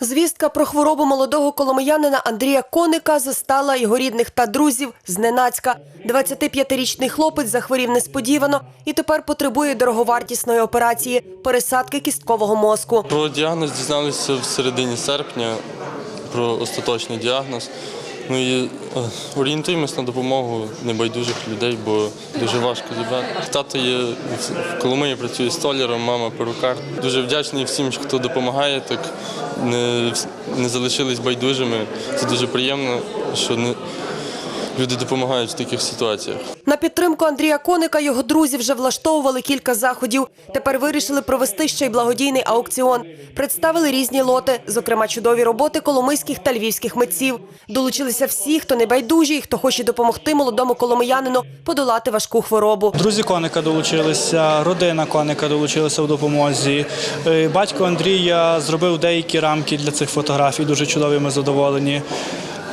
Звістка про хворобу молодого коломиянина Андрія Коника застала його рідних та друзів зненацька. 25-річний хлопець захворів несподівано і тепер потребує дороговартісної операції пересадки кісткового мозку. Про діагноз дізналися в середині серпня, про остаточний діагноз. Ну і е, орієнтуємось на допомогу небайдужих людей, бо дуже важко зібрати. Тато є в Коломиї, працює столяром, мама перукар. Дуже вдячний всім, хто допомагає, так не, не залишились байдужими. Це дуже приємно, що не, люди допомагають в таких ситуаціях. На підтримку Андрія Коника його друзі вже влаштовували кілька заходів. Тепер вирішили провести ще й благодійний аукціон. Представили різні лоти, зокрема чудові роботи коломийських та львівських митців. Долучилися всі, хто не байдужі, і хто хоче допомогти молодому коломиянину подолати важку хворобу. Друзі коника долучилися, родина коника долучилася в допомозі. Е, Батько Андрія зробив деякі рамки для цих фотографій. Дуже чудові, ми задоволені.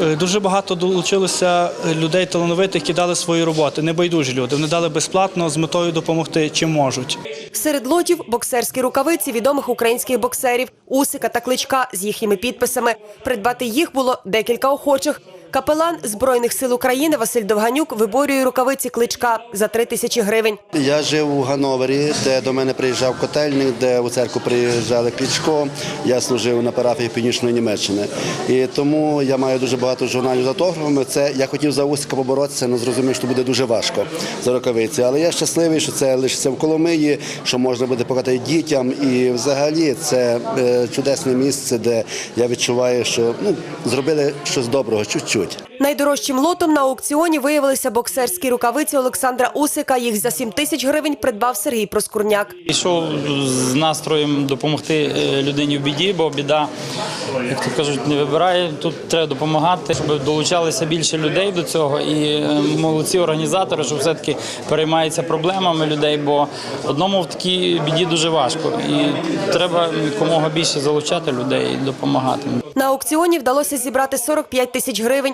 Е, Дуже багато долучилося людей талановитих, які дали свої роботи. Небайдужі люди. Вони дали безплатно з метою допомогти, чим можуть. Серед лотів боксерські рукавиці відомих українських боксерів Усика та Кличка з їхніми підписами. Придбати їх було декілька охочих. Капелан Збройних сил України Василь Довганюк виборює рукавиці Кличка за три тисячі гривень. Я жив у Гановері, де до мене приїжджав котельник, де у церкву приїжджали Кличко. Я служив на парафії Північної Німеччини. І тому я маю дуже багато журналів з автографами. Це я хотів за Усика поборотися, але зрозумів, що буде дуже важко за рукавиці. Але я щасливий, що це лишиться в Коломиї, що можна буде показати дітям. І взагалі це е, чудесне місце, де я відчуваю, що ну, зробили щось доброго, чуть-чуть. Найдорожчим лотом на аукціоні виявилися боксерські рукавиці Олександра Усика. Їх за 7 тисяч гривень придбав Сергій Проскурняк. Йшов з настроєм допомогти е, людині в біді, бо біда, як то кажуть, не вибирає. Тут треба допомагати, щоб долучалося більше людей до цього. І е, молодці організатори, що все-таки переймаються проблемами людей, бо одному в такій біді дуже важко. І треба якомога більше залучати людей і допомагати. На аукціоні вдалося зібрати 45 тисяч гривень,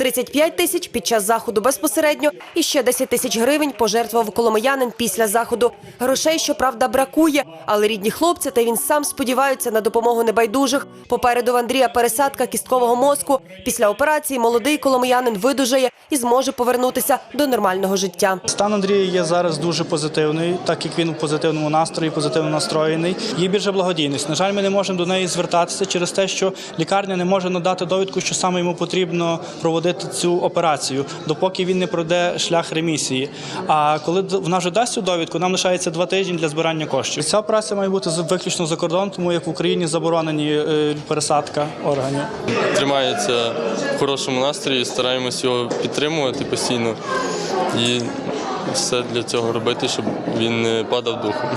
35 тисяч під час заходу безпосередньо і ще 10 тисяч гривень пожертвував коломиянин після заходу. Грошей, щоправда, бракує, але рідні хлопці та він сам сподіваються на допомогу небайдужих. Попереду в Андрія пересадка кісткового мозку. Після операції молодий коломиянин видужає і зможе повернутися до нормального життя. Стан Андрія є зараз дуже позитивний, так як він у позитивному настрої, позитивно настроєний. Є більше благодійність. На жаль, ми не можемо до неї звертатися через те, що лікарня не може надати довідку, що саме йому потрібно проводити цю операцію, допоки він не пройде шлях ремісії. А коли вона вже дасть цю довідку, нам лишається два тижні для збирання коштів. Ця операція має бути з- виключно за кордон, тому як в Україні заборонені е, пересадка органів. Тримається в хорошому настрої, стараємось його підтримувати постійно і все для цього робити, щоб він не падав духом.